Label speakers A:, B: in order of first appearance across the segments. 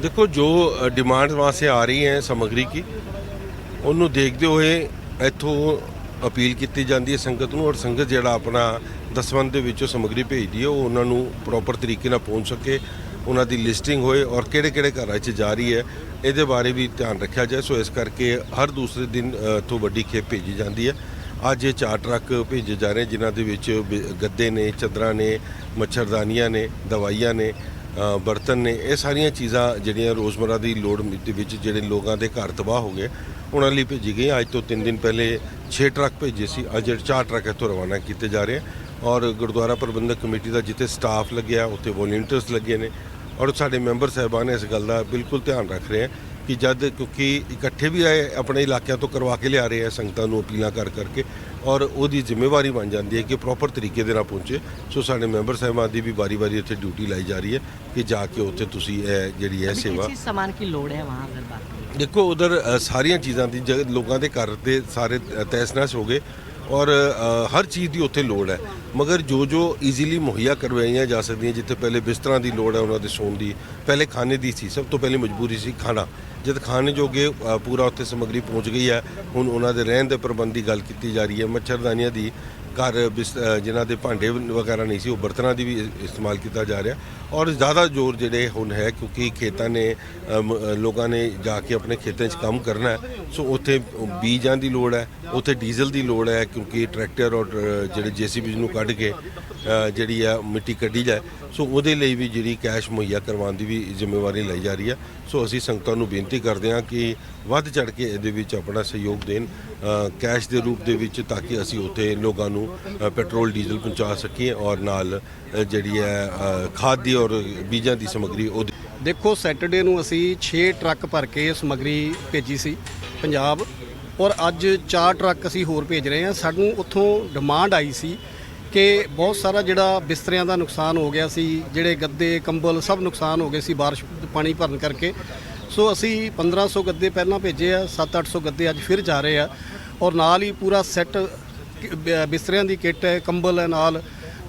A: देखो जो डिमांड वहाँ से आ रही है ਸਮੱਗਰੀ ਕੀ ਉਹਨੂੰ ਦੇਖਦੇ ਹੋਏ ਇੱਥੋਂ ਅਪੀਲ ਕੀਤੀ ਜਾਂਦੀ ਹੈ ਸੰਗਤ ਨੂੰ ਔਰ ਸੰਗਤ ਜਿਹੜਾ ਆਪਣਾ ਦਸਵੰਦ ਦੇ ਵਿੱਚੋਂ ਸਮੱਗਰੀ ਭੇਜਦੀ ਹੈ ਉਹ ਉਹਨਾਂ ਨੂੰ ਪ੍ਰੋਪਰ ਤਰੀਕੇ ਨਾਲ ਪਹੁੰਚ ਸਕੇ ਉਹਨਾਂ ਦੀ ਲਿਸਟਿੰਗ ਹੋਏ ਔਰ ਕਿਹੜੇ ਕਿਹੜੇ ਘਰਾਂ 'ਚ ਜਾ ਰਹੀ ਹੈ ਇਹਦੇ ਬਾਰੇ ਵੀ ਧਿਆਨ ਰੱਖਿਆ ਜਾਏ ਸੋ ਇਸ ਕਰਕੇ ਹਰ ਦੂਸਰੇ ਦਿਨ ਅ, ਇੱਥੋਂ ਵੱਡੀ ਖੇਪ ਭੇਜੀ ਜਾਂਦੀ ਹੈ ਅੱਜ ਇਹ ਚਾਰ ਟਰੱਕ ਭੇਜੇ ਜਾ ਰਹੇ ਜਿਨ੍ਹਾਂ ਦੇ ਵਿੱਚ ਬ- ਗੱਦੇ ਨੇ ਚਾਦਰਾਂ ਨੇ ਮੱਛਰਦਾਨੀਆਂ ਨੇ ਦਵਾਈਆਂ ਨੇ ਅ, ਬਰਤਨ ਨੇ, ਇਹ ਸਾਰੀਆਂ ਚੀਜ਼ਾਂ ਜਿਹੜੀਆਂ ਰੋਜ਼ਮਰਾ ਦੀ ਲੋੜ ਦੇ ਵਿੱਚ ਜਿਹੜੇ ਲੋਕਾਂ ਦੇ ਘਰ ਤਬਾਹ ਹੋ ਗਏ, ਉਹਨਾਂ ਲਈ ਭੇਜੀ ਗਈ ਅੱਜ ਤੋਂ 3 ਦਿਨ ਪਹਿਲੇ 6 ਟਰੱਕ ਭੇਜੇ ਸੀ। ਅੱਜ ਜਿਹੜੇ ਚਾਰ ਟਰੱਕ ਇੱਥੋਂ ਰਵਾਨਾ ਕੀਤੇ ਜਾ ਰਹੇ ਆ। ਔਰ ਗੁਰਦੁਆਰਾ ਪ੍ਰਬੰਧਕ ਕਮੇਟੀ ਦਾ ਜਿੱਥੇ ਸਟਾਫ ਲੱਗਿਆ, ਉੱਥੇ ਵੋਲੰਟੀਅਰਸ ਲੱਗੇ ਨੇ। ਔਰ ਸਾਡੇ ਮੈਂਬਰ ਸਾਹਿਬਾਨ ਇਸ ਗੱਲ ਦਾ ਬਿਲਕੁਲ ਧਿਆਨ ਰੱਖ ਰਹੇ ਆ ਕਿ ਜਦ ਕਿਉਂਕਿ ਇਕੱਠੇ ਵੀ ਆਏ ਆਪਣੇ ਇਲਾਕਿਆਂ ਤੋਂ ਕਰਵਾ ਕੇ ਲਿਆ ਰਹੇ ਆ ਸੰਗਤਾਂ ਨੂੰ ਅਪੀਲਾਂ ਕਰ ਕਰਕੇ ਔਰ ਉਹਦੀ ਜ਼ਿੰਮੇਵਾਰੀ ਬਣ ਜਾਂਦੀ ਹੈ ਕਿ ਪ੍ਰੋਪਰ ਤਰੀਕੇ ਦੇ ਨਾਲ ਪਹੁੰਚੇ। ਸੋ ਸਾਡੇ ਮੈਂਬਰ ਸਾਹਿਬਾਂ ਦੀ ਵੀ ਵਾਰੀ-ਵਾਰੀ ਉੱਥੇ ਡਿਊਟੀ ਲਾਈ ਜਾ ਰਹੀ ਹੈ ਕਿ ਜਾ ਕੇ ਉੱਥੇ ਤੁਸੀਂ ਇਹ ਜਿਹੜੀ ਹੈ ਸੇਵਾ
B: ਕਿਸ ਸਮਾਨ ਕੀ ਲੋੜ ਹੈ ਵਹਾਂ ਅਗਰ ਬਾਤ
A: ਦੇਖੋ ਉਧਰ ਸਾਰੀਆਂ ਚੀਜ਼ਾਂ ਦੀ ਲੋਕਾਂ ਦੇ ਘਰ ਦੇ ਸਾਰੇ ਤੈਸਨਾਸ ਹੋ ਗਏ। ਔਰ ਹਰ ਚੀਜ਼ ਦੀ ਉੱਥੇ ਲੋੜ ਹੈ। ਮਗਰ ਜੋ ਜੋ ਈਜ਼ੀਲੀ ਮੁਹੱਈਆ ਕਰਵਾਈਆਂ ਜਾ ਸਕਦੀਆਂ, ਜਿੱਥੇ ਪਹਿਲੇ ਬਿਸਤਰਾਂ ਦੀ ਲੋੜ ਹੈ, ਉਹਨਾਂ ਦੇ ਸੌਣ ਦੀ, ਪਹਿਲੇ ਖਾਣੇ ਦੀ ਸੀ, ਸਭ ਤੋਂ ਪਹਿਲੀ ਮਜਬੂਰੀ ਸੀ ਖਾਣਾ। ਜਦ ਖਾਣੇ ਜੋਗੇ ਪੂਰਾ ਉੱਥੇ ਸਮੱਗਰੀ ਪਹੁੰਚ ਗਈ ਹੈ, ਹੁਣ ਉਹਨਾਂ ਦੇ ਰਹਿਣ ਦੇ ਪ੍ਰਬੰਧ ਦੀ ਗੱਲ ਕੀਤੀ ਜਾ ਰਹੀ ਹੈ, ਮੱਛਰਦਾਨੀਆਂ ਦੀ ਘਰ ਬਿਸ- ਅ, ਜਿਨ੍ਹਾਂ ਦੇ ਭਾਂਡੇ ਵਗੈਰਾ ਨਹੀਂ ਸੀ ਉਹ ਬਰਤਨਾਂ ਦੀ ਵੀ ਇਸਤੇਮਾਲ ਕੀਤਾ ਜਾ ਰਿਹਾ। ਔਰ ਜ਼ਿਆਦਾ ਜ਼ੋਰ ਜਿਹੜੇ ਹੁਣ ਹੈ ਕਿਉਂਕਿ ਖੇਤਾਂ ਨੇ ਲੋਕਾਂ ਨੇ ਜਾ ਕੇ ਆਪਣੇ ਖੇਤਾਂ 'ਚ ਕੰਮ ਕਰਨਾ ਸੋ ਉੱਥੇ ਬੀਜਾਂ ਦੀ ਲੋੜ ਹੈ ਉੱਥੇ ਡੀਜ਼ਲ ਦੀ ਲੋੜ ਹੈ ਕਿਉਂਕਿ ਟਰੈਕਟਰ ਔਰ ਅ, ਜਿਹੜੇ ਜੀਸੀਬੀ ਨੂੰ ਕੱਢ ਕੇ ਜਿਹੜੀ ਆ, ਮਿੱਟੀ ਕੱਢੀ ਜਾਏ। ਸੋ ਉਹਦੇ ਲਈ ਵੀ ਜਿਹੜੀ ਕੈਸ਼ ਮੁਹੱਈਆ ਕਰਵਾਉਣ ਦੀ ਵੀ ਜ਼ਿੰਮੇਵਾਰੀ ਲਈ ਜਾ ਰਹੀ ਹੈ ਸੋ ਅਸੀਂ ਸੰਗਤਾਂ ਨੂੰ ਬੇਨਤੀ ਕਰਦੇ ਹਾਂ ਕਿ ਵੱਧ ਚੜ ਕੇ ਇਹਦੇ ਵਿੱਚ ਆਪਣਾ ਸਹਿਯੋਗ ਦੇਣ ਕੈਸ਼ ਦੇ ਰੂਪ ਦੇ ਵਿੱਚ ਤਾਂ ਕਿ ਅਸੀਂ ਉੱਥੇ ਲੋਕਾਂ ਨੂੰ ਪੈਟਰੋਲ, ਡੀਜ਼ਲ ਪਹੁੰਚਾ ਸਕੀਏ ਔਰ ਨਾਲ ਜਿਹੜੀ ਹੈ ਖਾਦ ਦੀ ਔਰ ਬੀਜਾਂ ਦੀ ਸਮੱਗਰੀ ਉਹ
C: ਦੇਖੋ ਸੈਟਰਡੇ ਨੂੰ ਅਸੀਂ 6 ਟਰੱਕ ਭਰ ਕੇ ਸਮੱਗਰੀ ਭੇਜੀ ਸੀ ਪੰਜਾਬ ਔਰ ਅੱਜ 4 ਟਰੱਕ ਅਸੀਂ ਹੋਰ ਭੇਜ ਰਹੇ ਹਾਂ। ਸਾਨੂੰ ਉੱਥੋਂ ਡਿਮਾਂਡ ਆਈ ਸੀ ਕਿ ਬਹੁਤ ਸਾਰਾ ਜਿਹੜਾ ਬਿਸਤਰਿਆਂ ਦਾ ਨੁਕਸਾਨ ਹੋ ਗਿਆ ਸੀ, ਜਿਹੜੇ ਗੱਦੇ, ਕੰਬਲ ਸਭ ਨੁਕਸਾਨ ਹੋ ਗਏ ਸੀ ਬਾਰਿਸ਼, ਪਾਣੀ ਭਰਨ ਕਰਕੇ। ਸੋ ਅਸੀਂ 1500 ਗੱਦੇ ਪਹਿਲਾਂ ਭੇਜੇ ਆ 7-800 ਗੱਦੇ ਅੱਜ ਫਿਰ ਜਾ ਰਹੇ ਆ ਔਰ ਨਾਲ ਹੀ ਪੂਰਾ ਸੈੱਟ ਬਿਸਤਰਿਆਂ ਦੀ ਕਿੱਟ ਹੈ, ਕੰਬਲ ਹੈ ਨਾਲ,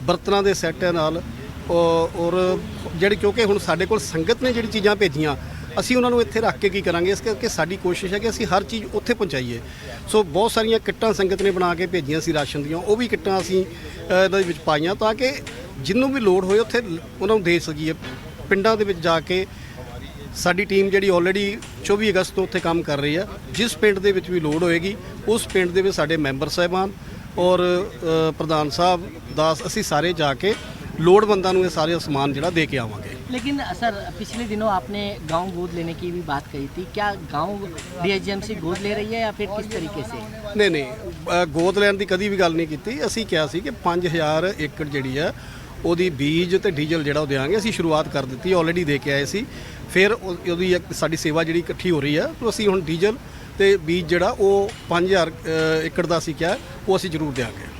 C: ਬਰਤਨਾਂ ਦੇ ਸੈੱਟ ਹੈ ਨਾਲ। ਔਰ ਜਿਹੜੇ ਕਿਉਂਕਿ ਹੁਣ ਸਾਡੇ ਕੋਲ ਸੰਗਤ ਨੇ ਜਿਹੜੀ ਚੀਜ਼ਾਂ ਭੇਜੀਆਂ ਅਸੀਂ ਉਹਨਾਂ ਨੂੰ ਇੱਥੇ ਰੱਖ ਕੇ ਕੀ ਕਰਾਂਗੇ? ਇਸ ਕਰਕੇ ਸਾਡੀ ਕੋਸ਼ਿਸ਼ ਹੈ ਕਿ ਅਸੀਂ ਹਰ ਚੀਜ਼ ਉੱਥੇ ਪਹੁੰਚਾਈਏ। ਸੋ ਬਹੁਤ ਸਾਰੀਆਂ ਕਿੱਟਾਂ ਸੰਗਤ ਨੇ ਬਣਾ ਕੇ ਭੇਜੀਆਂ ਸੀ ਰਾਸ਼ਨ ਦੀਆਂ। ਉਹ ਵੀ ਕਿੱਟਾਂ ਅਸੀਂ ਇਹਦੇ ਵਿੱਚ ਪਾਈਆਂ ਤਾਂ ਕਿ ਜਿੰਨੂੰ ਵੀ ਲੋੜ ਹੋਏ ਉੱਥੇ ਉਹਨਾਂ ਨੂੰ ਦੇ ਸਕੀਏ। ਪਿੰਡਾਂ ਦੇ ਵਿੱਚ ਜਾ ਕੇ ਸਾਡੀ ਟੀਮ ਜਿਹੜੀ ਆਲਰੇਡੀ 24 ਅਗਸਤ ਤੋਂ ਉੱਥੇ ਕੰਮ ਕਰ ਰਹੀ ਹੈ। ਜਿਸ ਪਿੰਡ ਦੇ ਵਿੱਚ ਵੀ ਲੋੜ ਹੋਏਗੀ, ਉਸ ਪਿੰਡ ਦੇ ਵਿੱਚ ਸਾਡੇ ਮੈਂਬਰ ਸਾਹਿਬਾਨ ਔਰ ਪ੍ਰਧਾਨ ਸਾਹਿਬ, ਦਾਸ, ਅਸੀਂ ਸਾਰੇ ਜਾ ਕੇ ਲੋੜਵੰਦਾਂ ਨੂੰ ਇਹ ਸਾਰੇ ਸਮਾਨ ਜਿਹੜਾ ਦੇ ਕੇ ਆਵਾਂਗੇ।
B: लेकिन सर पिछले दिनों आपने गांव गोद लेने की भी बात कही थी क्या गांव डीएचएमसी गोद ले रही है या फिर किस तरीके से
C: ਨਹੀਂ ਨਹੀਂ ਅ, ਗੋਦ ਲੈਣ ਦੀ ਕਦੀ ਵੀ ਗੱਲ ਨਹੀਂ ਕੀਤੀ ਅਸੀਂ ਕਿਹਾ ਸੀ ਕਿ 5000 ਏਕੜ ਜਿਹੜੀ ਹੈ ਉਹਦੀ ਬੀਜ ਤੇ ਡੀਜ਼ਲ ਜਿਹੜਾ ਉਹ ਦੇਾਂਗੇ ਅਸੀਂ ਸ਼ੁਰੂਆਤ ਕਰ ਦਿੱਤੀ ਆਲਰੇਡੀ ਦੇ ਕੇ ਆਏ ਸੀ ਫਿਰ ਉਹ- ਉਹਦੀ ਇੱਕ ਸਾਡੀ ਸੇਵਾ ਜਿਹੜੀ ਇਕੱਠੀ ਹੋ ਰਹੀ ਹੈ ਤਾਂ ਅਸੀਂ ਹੁਣ ਡੀਜ਼ਲ ਤੇ ਬੀਜ ਜਿਹੜਾ ਉਹ 5000 ਅ, ਏਕੜ ਦਾ ਅਸੀਂ ਕਿਹਾ ਉਹ ਅਸੀਂ ਜ਼ਰੂਰ ਦੇਾਂਗੇ